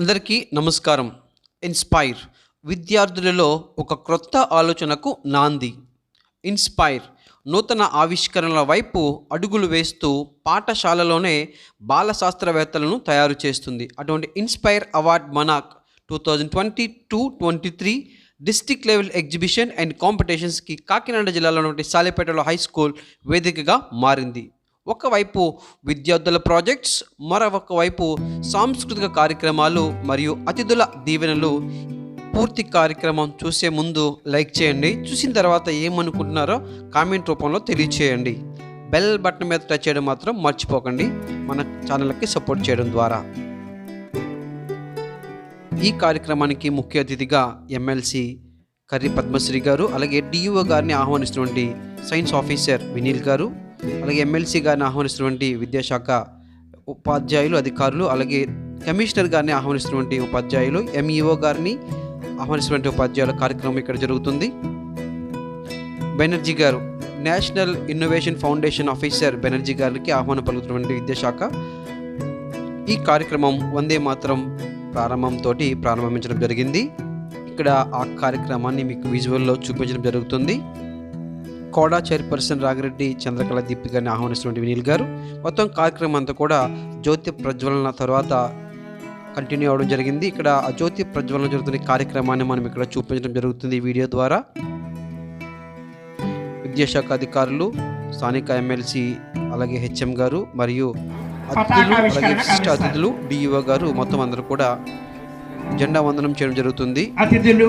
అందరికీ నమస్కారం. ఇన్స్పైర్ విద్యార్థులలో ఒక క్రొత్త ఆలోచనకు నాంది. ఇన్స్పైర్ నూతన ఆవిష్కరణల వైపు అడుగులు వేస్తూ పాఠశాలలోనే బాల శాస్త్రవేత్తలను తయారు చేస్తుంది. అటువంటి inspire award MANAK two thousand twenty two twenty three district level exhibition and కాంపిటీషన్స్కి Kakinada జిల్లాలో ఉన్నటువంటి సాలెపేటలో హై స్కూల్ వేదికగా మారింది. ఒకవైపు విద్యార్థుల ప్రాజెక్ట్స్ మరొక వైపు సాంస్కృతిక కార్యక్రమాలు మరియు అతిథుల దీవెనలు. పూర్తి కార్యక్రమం చూసే ముందు లైక్ చేయండి. చూసిన తర్వాత ఏమనుకుంటున్నారో కామెంట్ రూపంలో తెలియచేయండి. బెల్ బటన్ మీద టచ్ చేయడం మాత్రం మర్చిపోకండి. మన ఛానల్కి సపోర్ట్ చేయడం ద్వారా. ఈ కార్యక్రమానికి ముఖ్య అతిథిగా ఎమ్మెల్సీ కర్రి పద్మశ్రీ గారు అలాగే డిఈఓ గారిని ఆహ్వానిస్తున్నటువంటి సైన్స్ ఆఫీసర్ వినీల్ గారు అలాగే ఎమ్మెల్సీ గారిని ఆహ్వానిస్తున్నటువంటి విద్యాశాఖ ఉపాధ్యాయులు అధికారులు అలాగే కమిషనర్ గారిని ఆహ్వానిస్తున్నటువంటి ఉపాధ్యాయులు ఎంఈఓ గారిని ఆహ్వానిస్తున్నటువంటి ఉపాధ్యాయుల కార్యక్రమం ఇక్కడ జరుగుతుంది. బెనర్జీ గారు national innovation foundation officer Banerjee గారికి ఆహ్వానం పలుకుతున్నటువంటి విద్యాశాఖ ఈ కార్యక్రమం వందే మాత్రం ప్రారంభంతో ప్రారంభించడం జరిగింది. ఇక్కడ ఆ కార్యక్రమాన్ని మీకు విజువల్లో చూపించడం జరుగుతుంది. కోడా చైర్పర్సన్ రాగిరెడ్డి చంద్రకళ దీప్తి గారిని ఆహ్వానిస్తున్నటువంటి వినీల్ గారు. మొత్తం కార్యక్రమం అంతా కూడా జ్యోతి ప్రజ్వలన తర్వాత కంటిన్యూ అవ్వడం జరిగింది. ఇక్కడ ఆ జ్యోతి ప్రజ్వలన జరుగుతున్న కార్యక్రమాన్ని మనం ఇక్కడ చూపించడం జరుగుతుంది ఈ వీడియో ద్వారా. విద్యాశాఖ అధికారులు స్థానిక ఎమ్మెల్సీ అలాగే హెచ్ఎం గారు మరియు అతిథులు అలాగే విశిష్ట అతిథులు డిఈఓ గారు మొత్తం అందరూ కూడా జెండా వందనం చేయడం జరుగుతుంది. అతిథులు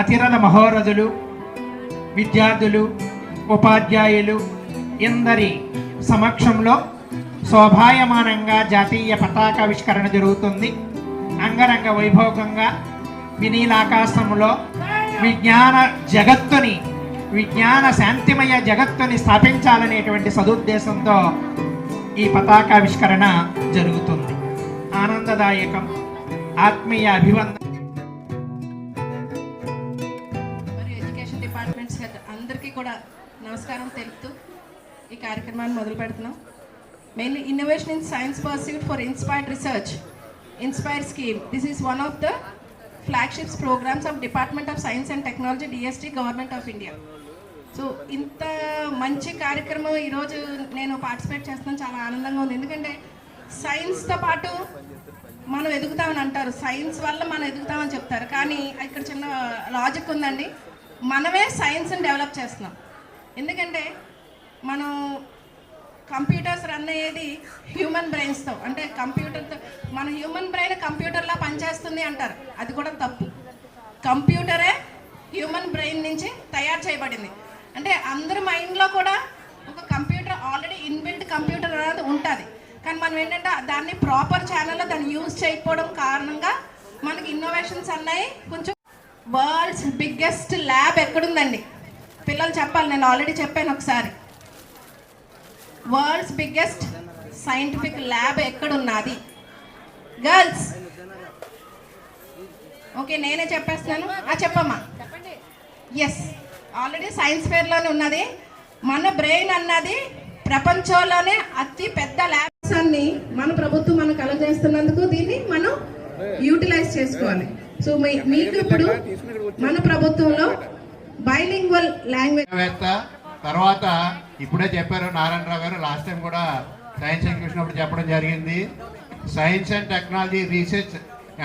అతిరథ మహోరథులు విద్యార్థులు ఉపాధ్యాయులు ఇందరి సమక్షంలో శోభాయమానంగా జాతీయ పతాకావిష్కరణ జరుగుతుంది. అంగరంగ వైభోగంగా వినీలాకాశంలో విజ్ఞాన జగత్తుని విజ్ఞాన శాంతిమయ జగత్తుని స్థాపించాలనేటువంటి సదుద్దేశంతో ఈ పతాకావిష్కరణ జరుగుతుంది. ఆనందదాయకం ఆత్మీయ అభివందన. కార్యక్రమాన్ని మొదలు పెడుతున్నాం. Mainly innovation in science pursuit for inspired research inspire scheme this is one of the flagships programmes of department of science and technology DST government of India so ఇంత మంచి కార్యక్రమం ఈరోజు నేను పార్టిసిపేట్ చేస్తున్నాను. చాలా ఆనందంగా ఉంది. ఎందుకంటే సైన్స్తో పాటు మనం ఎదుగుతామని అంటారు. సైన్స్ వల్ల మనం ఎదుగుతామని చెప్తారు. కానీ ఇక్కడ చిన్న లాజిక్ ఉందండి. మనమే సైన్స్ని డెవలప్ చేస్తున్నాం. ఎందుకంటే మనం కంప్యూటర్స్ రన్ అయ్యేది హ్యూమన్ బ్రెయిన్స్తో. అంటే కంప్యూటర్తో మన హ్యూమన్ బ్రెయిన్ కంప్యూటర్లా పనిచేస్తుంది అంటారు. అది కూడా తప్పు. కంప్యూటరే హ్యూమన్ బ్రెయిన్ నుంచి తయారు చేయబడింది. అంటే అందరి మైండ్లో కూడా ఒక కంప్యూటర్ ఆల్రెడీ ఇన్బిల్ట్ కంప్యూటర్ అనేది ఉంటుంది. కానీ మనం ఏంటంటే దాన్ని ప్రాపర్ ఛానల్లో దాన్ని యూజ్ చేయకపోవడం కారణంగా మనకి ఇన్నోవేషన్స్ అన్నాయి. కొంచెం వరల్డ్స్ బిగ్గెస్ట్ ల్యాబ్ ఎక్కడుందండి? పిల్లలు చెప్పాలి నేను ఆల్రెడీ చెప్పాను ఒకసారి. వరల్డ్స్ బిగ్గెస్ట్ సైంటిఫిక్ ల్యాబ్ ఎక్కడున్నది? గర్ల్స్ ఓకే నేనే చెప్పేస్తున్నాను. ఆ చెప్పమ్మా. ఎస్ ఆల్రెడీ సైన్స్ ఫేర్లోనే ఉన్నది. మన బ్రెయిన్ అన్నది ప్రపంచంలోనే అతి పెద్ద ల్యాబ్స్ అన్ని మన ప్రభుత్వం మనకు కలగజేస్తున్నందుకు దీన్ని మనం యూటిలైజ్ చేసుకోవాలి. సో మీ- మీకు ఇప్పుడు మన ప్రభుత్వంలో బైలింగ్వల్ లాంగ్వేజ్ తర్వాత ఇప్పుడే చెప్పారు నారాయణరావు గారు లాస్ట్ టైం కూడా సైన్స్ ఎగ్జిబిషన్ అప్పుడు చెప్పడం జరిగింది. Science and technology research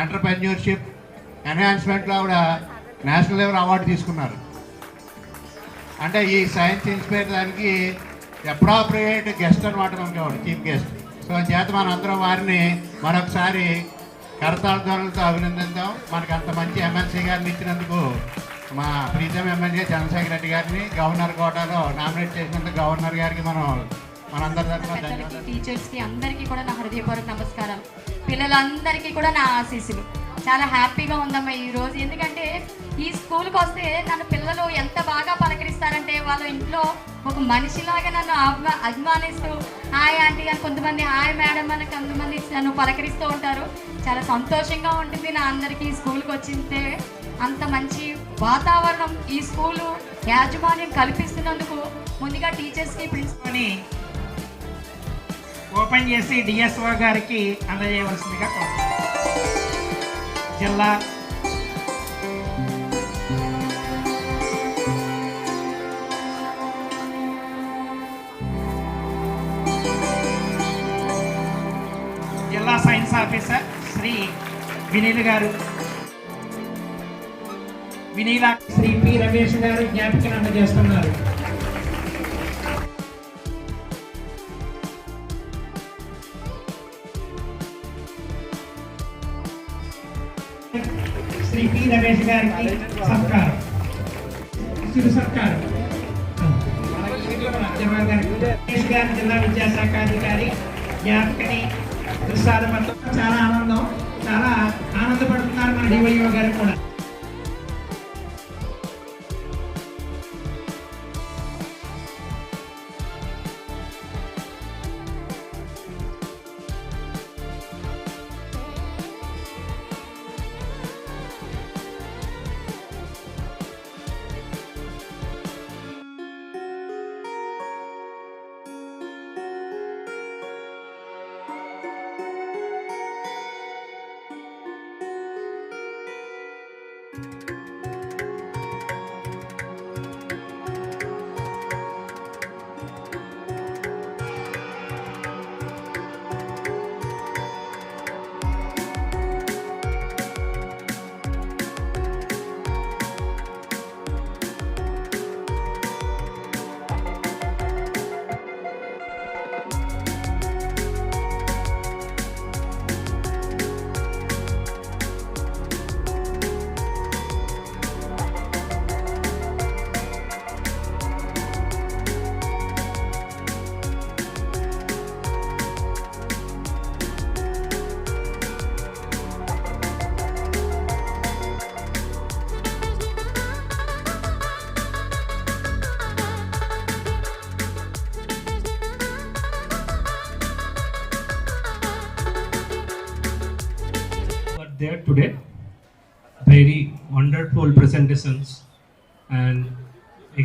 entrepreneurship ఎన్హాన్స్మెంట్లో ఆవిడ నేషనల్ లెవెల్ అవార్డు తీసుకున్నారు. అంటే ఈ సైన్స్ ఇన్స్పైర్ దానికి అప్రాప్రియేట్ గెస్ట్ అనమాట మనకి ఆవిడ చీఫ్ గెస్ట్ సో చేత మన అందరం వారిని మరొకసారి కరతాళ ధ్వనులతో అభినందిద్దాం. మనకు అంత మంచి ఎమ్మెల్సీ గారిని ఇచ్చినందుకు మా ప్రీతం ఎమ్మెల్యే చంద్రశేఖర్ రెడ్డి గారిని గవర్నర్ కోటాలో నామినేట్ చేసినందుకు గవర్నర్ గారికి మనం మనందరి తరఫున ధన్యవాదాలు. టీచర్స్కి అందరికీ కూడా నా హృదయపూర్వక నమస్కారం పిల్లలందరికీ కూడా నా ఆశీస్సులు. చాలా హ్యాపీగా ఉందమ్మా ఈ రోజు. ఎందుకంటే ఈ స్కూల్కి వస్తే నన్ను పిల్లలు ఎంత బాగా పలకరిస్తారంటే వాళ్ళ ఇంట్లో ఒక మనిషిలాగా నన్ను అభిమా అభిమానిస్తూ హాయ్ ఆంటీ అని కొంతమంది హాయ్ మేడం అని కొంతమంది నన్ను పలకరిస్తూ ఉంటారు. చాలా సంతోషంగా ఉంటుంది నా అందరికీ స్కూల్కి వచ్చింటే. అంత మంచి వాతావరణం ఈ స్కూలు యాజమాన్యం కల్పిస్తున్నందుకు ముందుగా టీచర్స్కి ప్రిన్సిపల్ ఓపెన్ చేసి డిఎస్ఓ గారికి అందజేయవలసిందిగా జిల్లా జిల్లా సైన్స్ ఆఫీసర్ శ్రీ వినీల్ గారు. వినీల శ్రీ పి రమేష్ గారు జ్ఞాపికను అందజేస్తున్నారు. శ్రీ పి రమేష్ గారికి సత్కారం. చిరు సత్కారం. రమేష్ గారి జిల్లా విద్యాశాఖ అధికారి జ్ఞాపికని ప్రసాదపడటం చాలా ఆనందం చాలా ఆనందపడుతున్నారు మన డివైఓ గారు కూడా.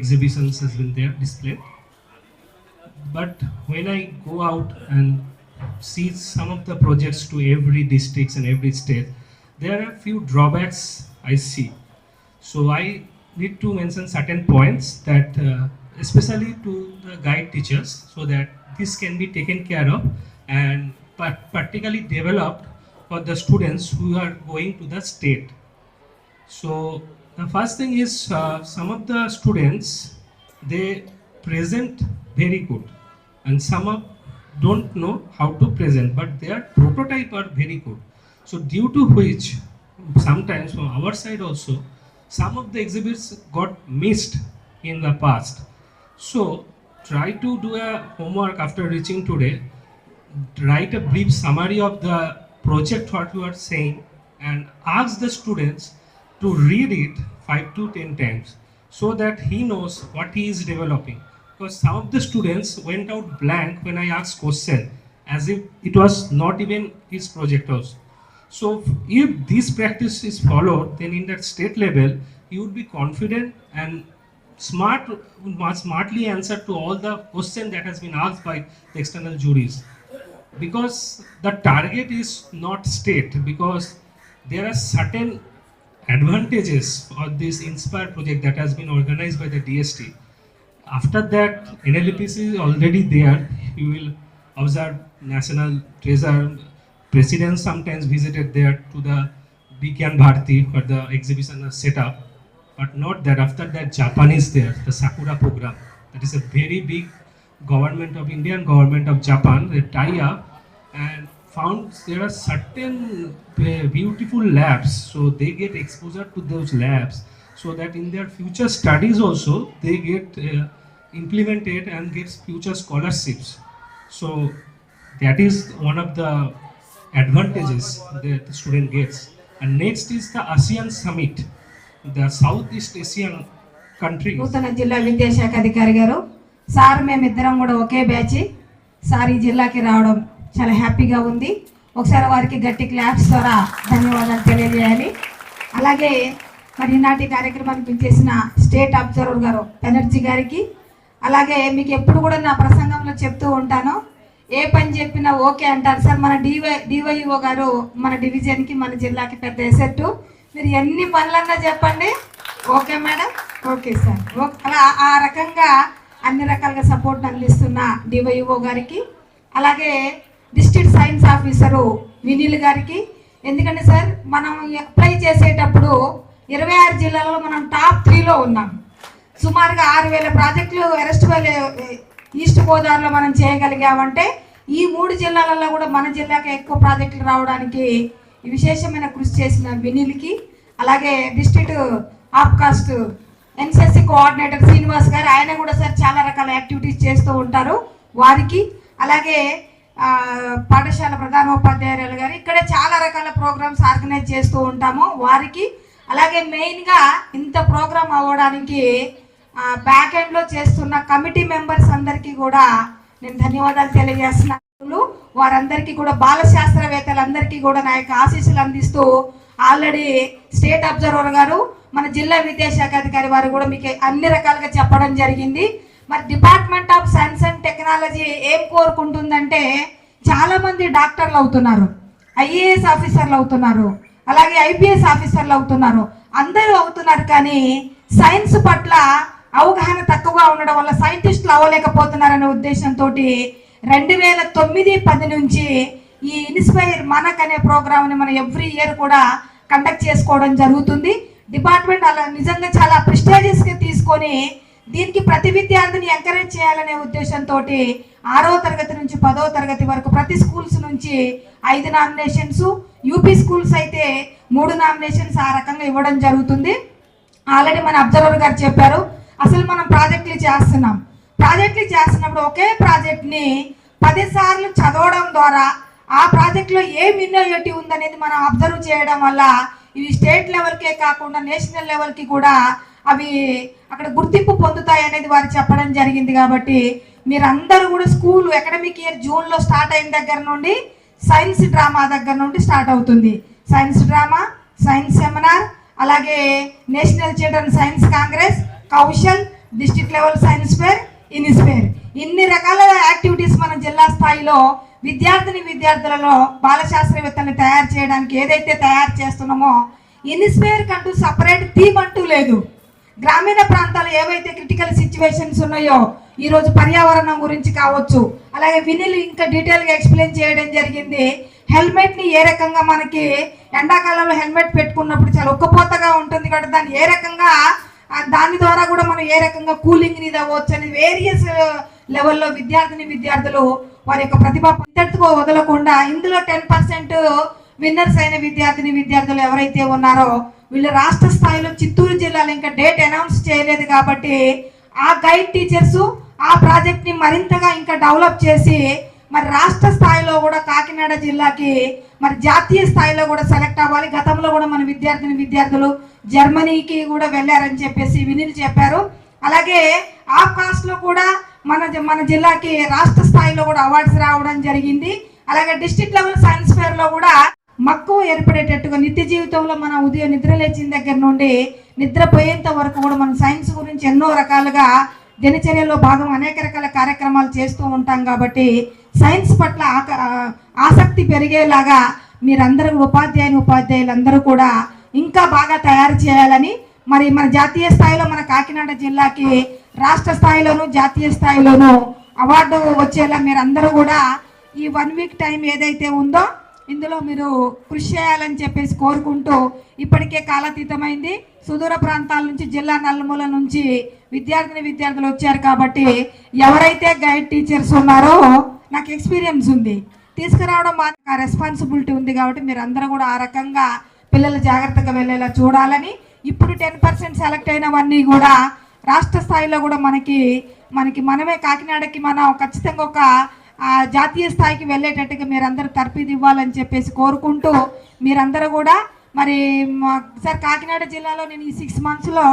Exhibitions has been there displayed. But when I go out and see some of the projects to every districts and every state, there are a few drawbacks I see. So I need to mention certain points that, uh, especially to the guide teachers, so that this can be taken care of and particularly developed for the students who are going to the state. So the first thing is uh, some of the students they present very good, and some of don't know how to present, but their prototype are very good. So due to which sometimes from our side also some of the exhibits got missed in the past. So try to do a homework after reaching today write a brief summary of the project what you are saying and ask the students to read it 5 to 10 times so that he knows what he is developing. Because some of the students went out blank when i asked question as if it was not even his project also. So if this practice is followed then in that state level he would be confident and smart smartly answer to all the question that has been asked by the external juries. Because the target is not state because there are certain advantages of this inspire project that has been organized by the dst after that nlpc is already there. You will observe national treasure president sometimes visited there to the Bigyan Bharati where the exhibition set up. But not that after that japan is there the sakura program. That is a very big government of indian government of japan they tie up and found there are certain uh, beautiful labs so they get exposure to those labs so that in their future studies also they get uh, implemented and gets future scholarships so that is one of the advantages that the student gets and next is the asean summit the southeast asian countries నూతన జిల్లా విద్యాశాఖ అధికారి గారు sir మేమిద్దరం కూడా ఒకే batch sir ఈ జిల్లాకి రావడం చాలా హ్యాపీగా ఉంది. ఒకసారి వారికి గట్టి క్లాప్స్ ద్వారా ధన్యవాదాలు తెలియజేయాలి. అలాగే మరి ఈనాటి కార్యక్రమానికి పిలిచేసిన స్టేట్ అబ్జర్వర్ గారు బెనర్జీ గారికి. అలాగే మీకు ఎప్పుడు కూడా నా ప్రసంగంలో చెప్తూ ఉంటాను. ఏ పని చెప్పినా ఓకే అంటారు. సార్ మన డివై డివైఓ గారు మన డివిజన్కి మన జిల్లాకి పెద్ద ఎసెట్. మీరు ఎన్ని పనులన్నా చెప్పండి. Okay madam? Okay sir. అలా ఆ రకంగా అన్ని రకాలుగా సపోర్ట్ అందిస్తున్న డివైఓ గారికి. అలాగే డిస్ట్రిక్ట్ సైన్స్ ఆఫీసరు వినీల్ గారికి. ఎందుకంటే సార్ మనం అప్లై చేసేటప్పుడు ఇరవై ఆరు జిల్లాలలో మనం టాప్ త్రీలో ఉన్నాం. సుమారుగా ఆరు వేల ప్రాజెక్టులు వెస్ట్ వేల ఈస్ట్ గోదావరిలో మనం చేయగలిగామంటే ఈ మూడు జిల్లాలలో కూడా మన జిల్లాకి ఎక్కువ ప్రాజెక్టులు రావడానికి విశేషమైన కృషి చేసిన వినీల్కి అలాగే district APCOST NCSC coordinator Srinivas గారు ఆయన కూడా సార్ చాలా రకాల యాక్టివిటీస్ చేస్తూ ఉంటారు వారికి. అలాగే పాఠశాల ప్రధానోపాధ్యాయురాలు గారు. ఇక్కడ చాలా రకాల ప్రోగ్రామ్స్ ఆర్గనైజ్ చేస్తూ ఉంటాము వారికి. అలాగే మెయిన్గా ఇంత ప్రోగ్రామ్ అవ్వడానికి బ్యాక్ ఎండ్లో చేస్తున్న కమిటీ మెంబర్స్ అందరికీ కూడా నేను ధన్యవాదాలు తెలియజేస్తున్నాను. వారందరికీ కూడా బాల శాస్త్రవేత్తలందరికీ కూడా నా యొక్క ఆశీస్సులు అందిస్తూ ఆల్రెడీ స్టేట్ అబ్జర్వర్ గారు మన జిల్లా విద్యాశాఖ అధికారి వారు కూడా మీకు అన్ని రకాలుగా చెప్పడం జరిగింది. మరి department of science and technology ఏం కోరుకుంటుందంటే చాలామంది డాక్టర్లు అవుతున్నారు ఐఏఎస్ ఆఫీసర్లు అవుతున్నారు అలాగే ఐపీఎస్ ఆఫీసర్లు అవుతున్నారు. అందరూ అవుతున్నారు కానీ సైన్స్ పట్ల అవగాహన తక్కువగా ఉండడం వల్ల సైంటిస్టులు అవ్వలేకపోతున్నారనే ఉద్దేశంతో రెండు వేల తొమ్మిది పది నుంచి ఈ ఇన్స్పైర్ మనక్ అనే ప్రోగ్రామ్ని మనం ఎవ్రీ ఇయర్ కూడా కండక్ట్ చేసుకోవడం జరుగుతుంది. డిపార్ట్మెంట్ అలా నిజంగా చాలా ప్రిస్టేజియస్గా తీసుకొని దీనికి ప్రతి విద్యార్థిని ఎంకరేజ్ చేయాలనే ఉద్దేశంతో ఆరో తరగతి నుంచి పదో తరగతి వరకు ప్రతి స్కూల్స్ నుంచి ఐదు నామినేషన్స్ యూపీ స్కూల్స్ అయితే మూడు నామినేషన్స్ ఆ రకంగా ఇవ్వడం జరుగుతుంది. ఆల్రెడీ మన అబ్జర్వర్ గారు చెప్పారు అసలు మనం ప్రాజెక్టులు చేస్తున్నాం. ప్రాజెక్టులు చేస్తున్నప్పుడు ఒకే ప్రాజెక్ట్ని పదిసార్లు చదవడం ద్వారా ఆ ప్రాజెక్ట్లో ఏం ఇన్నోవేటివ్ ఉందనేది మనం అబ్జర్వ్ చేయడం వల్ల ఇవి స్టేట్ లెవెల్కే కాకుండా నేషనల్ లెవెల్కి కూడా అవి అక్కడ గుర్తింపు పొందుతాయి అనేది వారు చెప్పడం జరిగింది కాబట్టి మీరందరూ కూడా స్కూల్ అకాడమిక్ ఇయర్ జూన్లో స్టార్ట్ అయిన దగ్గర నుండి సైన్స్ డ్రామా దగ్గర నుండి స్టార్ట్ అవుతుంది. సైన్స్ డ్రామా సైన్స్ సెమినార్ అలాగే national children science congress Kaushal district level science fair inspire ఇన్ని రకాల యాక్టివిటీస్ మన జిల్లా స్థాయిలో విద్యార్థిని విద్యార్థులలో బాలశాస్త్రవేత్తలను తయారు చేయడానికి ఏదైతే తయారు చేస్తున్నామో ఇన్స్పేర్ కంటూ సపరేట్ థీమ్ అంటూ లేదు. గ్రామీణ ప్రాంతాలు ఏవైతే క్రిటికల్ సిచ్యువేషన్స్ ఉన్నాయో ఈరోజు పర్యావరణం గురించి కావచ్చు అలాగే వినిల్ ఇంకా డీటెయిల్గా ఎక్స్ప్లెయిన్ చేయడం జరిగింది. హెల్మెట్ని ఏ రకంగా మనకి ఎండాకాలంలో హెల్మెట్ పెట్టుకున్నప్పుడు చాలా ఉక్కపోతగా ఉంటుంది కాబట్టి దాన్ని ఏ రకంగా దాని ద్వారా కూడా మనం ఏ రకంగా కూలింగ్ ఇది అవ్వచ్చు అని వేరియస్ లెవెల్లో విద్యార్థిని విద్యార్థులు వారి యొక్క ప్రతిభ పంతట్టుకో వదలకుండా ఇందులో టెన్ పర్సెంట్ విన్నర్స్ అయిన విద్యార్థిని విద్యార్థులు ఎవరైతే ఉన్నారో వీళ్ళు రాష్ట్ర స్థాయిలో చిత్తూరు జిల్లాలో ఇంకా డేట్ అనౌన్స్ చేయలేదు కాబట్టి ఆ గైడ్ టీచర్స్ ఆ ప్రాజెక్ట్ని మరింతగా ఇంకా డెవలప్ చేసి మరి రాష్ట్ర స్థాయిలో కూడా కాకినాడ జిల్లాకి మరి జాతీయ స్థాయిలో కూడా సెలెక్ట్ అవ్వాలి. గతంలో కూడా మన విద్యార్థిని విద్యార్థులు జర్మనీకి కూడా వెళ్ళారని చెప్పేసి వినిల్ చెప్పారు. అలాగే ఆ కాస్ట్లో కూడా మన జ- మన జిల్లాకి రాష్ట్ర స్థాయిలో కూడా అవార్డ్స్ రావడం జరిగింది. అలాగే డిస్టిక్ లెవెల్ సైన్స్ ఫేర్లో కూడా మక్కువ ఏర్పడేటట్టుగా నిత్య జీవితంలో మన ఉదయం నిద్ర లేచిన దగ్గర నుండి నిద్రపోయేంత వరకు కూడా మనం సైన్స్ గురించి ఎన్నో రకాలుగా దినచర్యలో భాగం అనేక రకాల కార్యక్రమాలు చేస్తూ ఉంటాం కాబట్టి సైన్స్ పట్ల ఆక- ఆసక్తి పెరిగేలాగా మీరందరూ ఉపాధ్యాయుని ఉపాధ్యాయులందరూ కూడా ఇంకా బాగా తయారు చేయాలని మరి మన జాతీయ స్థాయిలో మన కాకినాడ జిల్లాకి రాష్ట్ర స్థాయిలోను జాతీయ స్థాయిలోను అవార్డు వచ్చేలా మీరందరూ కూడా ఈ వన్ వీక్ టైం ఏదైతే ఉందో ఇందులో మీరు కృషి చేయాలని చెప్పేసి కోరుకుంటూ ఇప్పటికే కాలాతీతమైంది. సుదూర ప్రాంతాల నుంచి జిల్లా నలుమూల నుంచి విద్యార్థిని విద్యార్థులు వచ్చారు కాబట్టి ఎవరైతే గైడ్ టీచర్స్ ఉన్నారో నాకు ఎక్స్పీరియన్స్ ఉంది. తీసుకురావడం మాకు రెస్పాన్సిబిలిటీ ఉంది కాబట్టి మీరు అందరూ కూడా ఆ రకంగా పిల్లలు జాగ్రత్తగా వెళ్ళేలా చూడాలని ఇప్పుడు టెన్ పర్సెంట్ సెలెక్ట్ అయినవన్నీ కూడా రాష్ట్ర స్థాయిలో కూడా మనకి మనకి మనమే కాకినాడకి మనం ఖచ్చితంగా ఒక జాతీయ స్థాయికి వెళ్ళేటట్టుగా మీరందరూ తర్ఫీదు ఇవ్వాలని చెప్పేసి కోరుకుంటూ మీరందరూ కూడా మరి సార్ కాకినాడ జిల్లాలో నేను ఈ సిక్స్ మంత్స్లో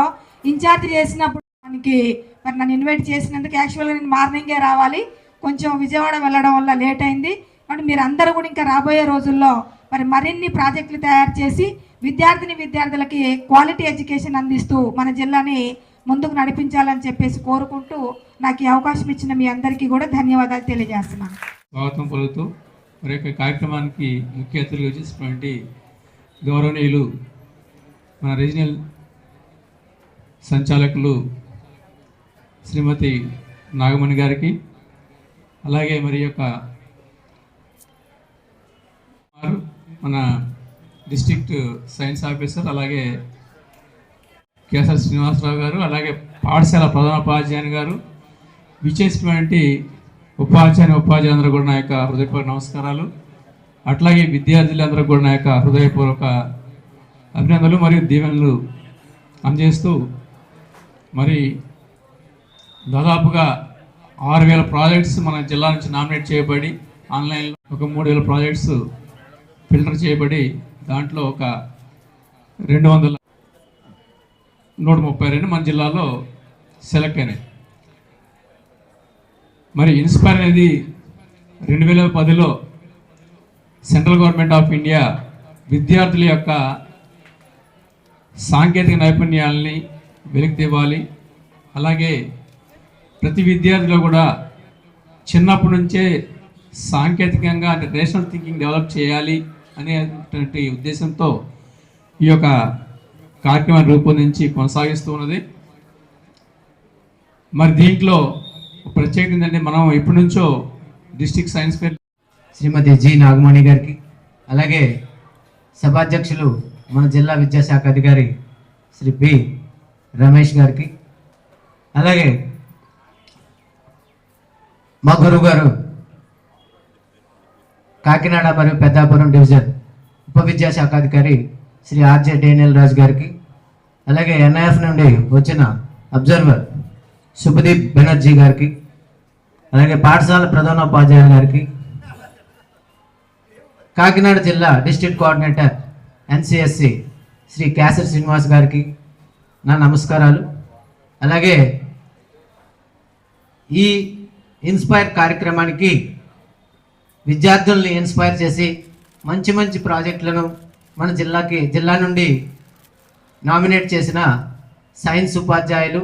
ఇన్ఛార్జ్ చేసినప్పుడు మనకి మరి నన్ను ఇన్వైట్ చేసినందుకు యాక్చువల్గా నేను మార్నింగే రావాలి. కొంచెం విజయవాడ వెళ్ళడం వల్ల లేట్ అయింది. కాబట్టి మీరు అందరూ కూడా ఇంకా రాబోయే రోజుల్లో మరి మరిన్ని ప్రాజెక్టులు తయారు చేసి విద్యార్థిని విద్యార్థులకి క్వాలిటీ ఎడ్యుకేషన్ అందిస్తూ మన జిల్లాని ముందుకు నడిపించాలని చెప్పేసి కోరుకుంటూ నాకు ఈ అవకాశం ఇచ్చిన మీ అందరికీ కూడా ధన్యవాదాలు తెలియజేస్తున్నాను. స్వాగతం పలుకుతూ మరి యొక్క కార్యక్రమానికి ముఖ్య అతిథులు వచ్చేసినటువంటి గౌరవనీయులు మన రీజనల్ సంచాలకులు శ్రీమతి నాగమణి గారికి అలాగే మరి యొక్క వారు మన డిస్ట్రిక్ట్ సైన్స్ ఆఫీసర్ అలాగే కేసర్ శ్రీనివాసరావు గారు అలాగే పాఠశాల ప్రధానోపాధ్యాయుని గారు విచ్చేసినటువంటి ఉపాధ్యాయుని ఉపాధ్యాయులందరూ కూడా నా యొక్క హృదయపూర్వక నమస్కారాలు. అట్లాగే విద్యార్థులందరూ కూడా నా యొక్క హృదయపూర్వక అభినందనలు మరియు దీవెనలు అందజేస్తూ మరి దాదాపుగా ఆరు వేల ప్రాజెక్ట్స్ మన జిల్లా నుంచి నామినేట్ చేయబడి ఆన్లైన్లో ఒక మూడు వేల ప్రాజెక్ట్స్ ఫిల్టర్ చేయబడి దాంట్లో ఒక రెండు వందల నూట ముప్పై రెండు మన జిల్లాలో సెలెక్ట్ అయినాయి. మరి ఇన్స్పైర్ అనేది రెండు వేల పదిలో సెంట్రల్ గవర్నమెంట్ ఆఫ్ ఇండియా విద్యార్థుల యొక్క సాంకేతిక నైపుణ్యాలని వెలికి తేవాలి. అలాగే ప్రతి విద్యార్థిలో కూడా చిన్నప్పటి నుంచే సాంకేతికంగా అంటే రేషనల్ థింకింగ్ డెవలప్ చేయాలి అనేటువంటి ఉద్దేశంతో ఈ యొక్క కార్యక్రమాన్ని రూపొందించి కొనసాగిస్తూ ఉన్నది. మరి దీంట్లో ప్రత్యేకత ఏంటంటే మనం ఇప్పటి నుంచో district science fair Srimathi G Nagamani గారికి అలాగే సభాధ్యక్షులు మన జిల్లా విద్యాశాఖ అధికారి శ్రీ పి రమేష్ గారికి అలాగే మా గురువు గారు కాకినాడ మరియు పెద్దాపురం డివిజన్ ఉప విద్యాశాఖ అధికారి శ్రీ ఆర్జే డేనియల్ రాజు గారికి అలాగే ఎన్ఐఎఫ్ నుండి వచ్చిన అబ్జర్వర్ సుభదీప్ బెనర్జీ గారికి అలాగే పాఠశాల ప్రధానోపాధ్యాయులు గారికి కాకినాడ జిల్లా డిస్ట్రిక్ట్ కోఆర్డినేటర్ ఎన్సిఎస్సి శ్రీ క్యాసర్ శ్రీనివాస్ గారికి నా నమస్కారాలు. అలాగే ఈ ఇన్స్పైర్ కార్యక్రమానికి విద్యార్థుల్ని ఇన్స్పైర్ చేసి మంచి మంచి ప్రాజెక్టులను మన జిల్లాకి జిల్లా నుండి నామినేట్ చేసిన సైన్స్ ఉపాధ్యాయులు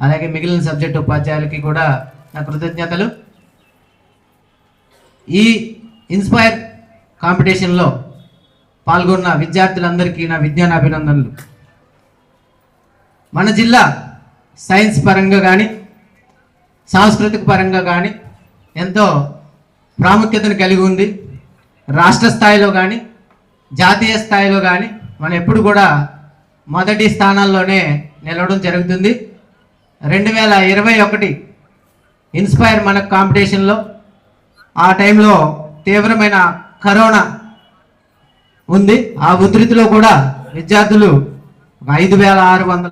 అలాగే మిగిలిన సబ్జెక్ట్ ఉపాధ్యాయులకి కూడా నా కృతజ్ఞతలు. ఈ ఇన్స్పైర్ కాంపిటీషన్లో పాల్గొన్న విద్యార్థులందరికీ నా విజ్ఞానాభినందనలు. మన జిల్లా సైన్స్ పరంగా కానీ సాంస్కృతిక పరంగా కానీ ఎంతో ప్రాముఖ్యతను కలిగి ఉంది. రాష్ట్ర స్థాయిలో కానీ జాతీయ స్థాయిలో కానీ మనం ఎప్పుడు కూడా మొదటి స్థానాల్లోనే నిలవడం జరుగుతుంది. రెండు వేల ఇరవై ఒకటి ఇన్స్పైర్ మన కాంపిటీషన్లో ఆ టైంలో తీవ్రమైన కరోనా ఉంది. ఆ ఉధృతిలో కూడా విద్యార్థులు ఐదు వేల ఆరు వందల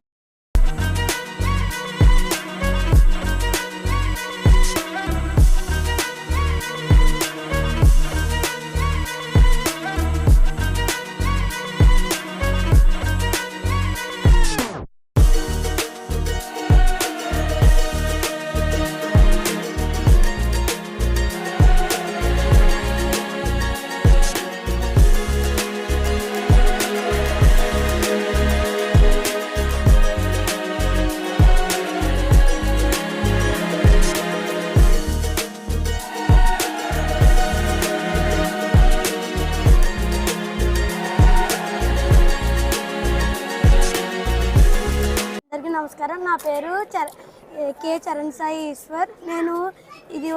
సాయి ఈశ్వర్ నేను ఇది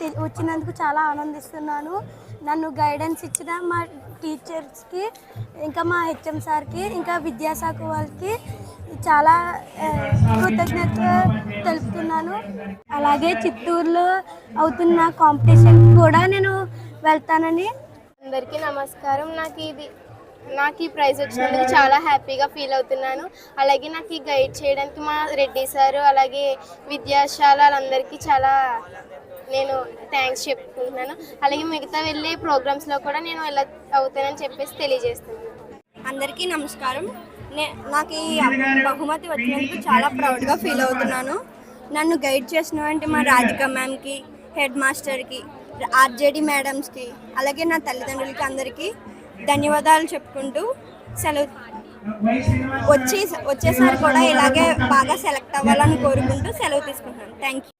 తె- వచ్చినందుకు చాలా ఆనందిస్తున్నాను. నన్ను గైడెన్స్ ఇచ్చిన మా టీచర్స్కి ఇంకా మా హెచ్ఎం సార్కి ఇంకా విద్యాశాఖ వాళ్ళకి చాలా కృతజ్ఞత తెలుపుతున్నాను. అలాగే చిత్తూరులో అవుతున్న కాంపిటీషన్ కూడా నేను వెళ్తానని. అందరికీ నమస్కారం. నాకు ఇది నాకు ఈ ప్రైజ్ వచ్చినందుకు చాలా హ్యాపీగా ఫీల్ అవుతున్నాను. అలాగే నాకు ఈ గైడ్ చేయడానికి మా రెడ్డి సారు అలాగే విద్యాశాల వాళ్ళందరికీ చాలా నేను థ్యాంక్స్ చెప్పుకుంటున్నాను. అలాగే మిగతా వెళ్ళే ప్రోగ్రామ్స్లో కూడా నేను ఇలా అవుతానని చెప్పేసి తెలియజేస్తున్నాను. అందరికీ నమస్కారం. నే నాకు ఈ బహుమతి వచ్చినందుకు చాలా ప్రౌడ్గా ఫీల్ అవుతున్నాను. నన్ను గైడ్ చేసినటువంటి మా రాధిక మ్యామ్కి హెడ్ మాస్టర్కి ఆర్జేడి మేడమ్స్కి అలాగే నా తల్లిదండ్రులకి అందరికీ ధన్యవాదాలు చెప్పుకుంటూ సెలవు వచ్చి వచ్చేసారి కూడా ఇలాగే బాగా సెలెక్ట్ అవ్వాలని కోరుకుంటూ సెలవు తీసుకుంటున్నాను thank you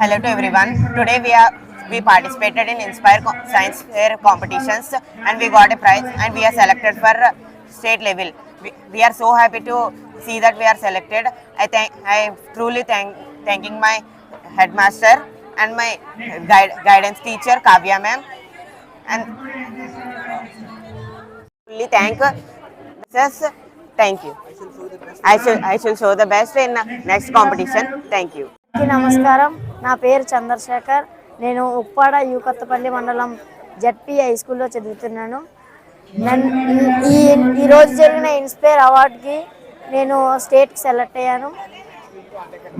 hello to everyone today we are we participated in Inspire Science Fair competitions and we got a prize and we are selected for state level. We, we are so happy to see that we are selected. I thank I truly thank thanking my headmaster and my guide, guidance teacher Kavya ma'am and fully thanks thank you I should I should show the next competition thank you నమస్కారం. నా పేరు చంద్రశేఖర్. నేను Uppada you Kothapalli మండలం ZP high స్కూల్లో చదువుతున్నాను. ఈ ఈరోజు జరిగిన ఇన్స్పైర్ అవార్డ్కి నేను స్టేట్కి సెలెక్ట్ అయ్యాను.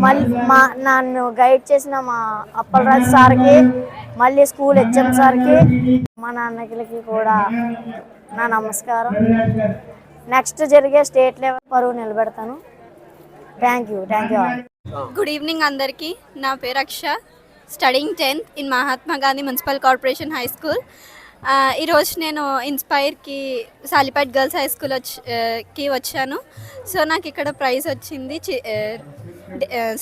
మళ్ళీ మా నన్ను గైడ్ చేసిన మా అప్పలరాజు సార్కి మళ్ళీ స్కూల్ హెచ్ఎం సార్కి మా నాన్నకి కూడా నా నమస్కారం. నెక్స్ట్ జరిగే స్టేట్ లెవెల్ పరువు నిలబెడతాను. Thank you thank you good evening అందరికీ. నా పేరు Aksha. Studying tenth in Mahatma Gandhi municipal corporation high school ఈరోజు నేను ఇన్స్పైర్కి సాలిపేట్ గర్ల్స్ హై స్కూల్ వచ్చి కి వచ్చాను. సో నాకు ఇక్కడ ప్రైజ్ వచ్చింది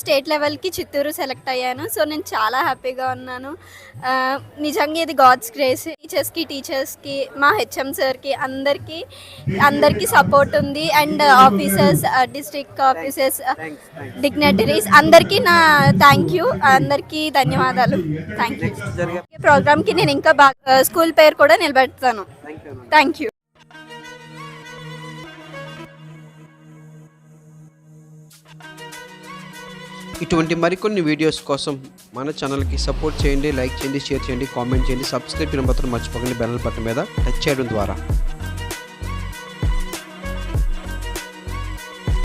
స్టేట్ లెవెల్కి చిత్తూరు సెలెక్ట్ అయ్యాను. సో నేను చాలా హ్యాపీగా ఉన్నాను. నిజంగా ఇది గాడ్స్ గ్రేస్. టీచర్స్కి టీచర్స్కి మా హెచ్ఎం సార్కి అందరికీ అందరికీ సపోర్ట్ ఉంది. And officers district officers dignitaries అందరికీ నా థ్యాంక్ యూ. అందరికీ ధన్యవాదాలు. Thank you. ప్రోగ్రామ్కి నేను ఇంకా బాగా స్కూల్ పేరు కూడా నిలబెడతాను. Thank you. ఇటువంటి మరికొన్ని వీడియోస్ కోసం మన ఛానల్కి సపోర్ట్ చేయండి లైక్ చేయండి షేర్ చేయండి కామెంట్ చేయండి సబ్స్క్రైబ్ చేయడం మాత్రం మర్చిపోకండి బెల్ బటన్ మీద టచ్ చేయడం ద్వారా.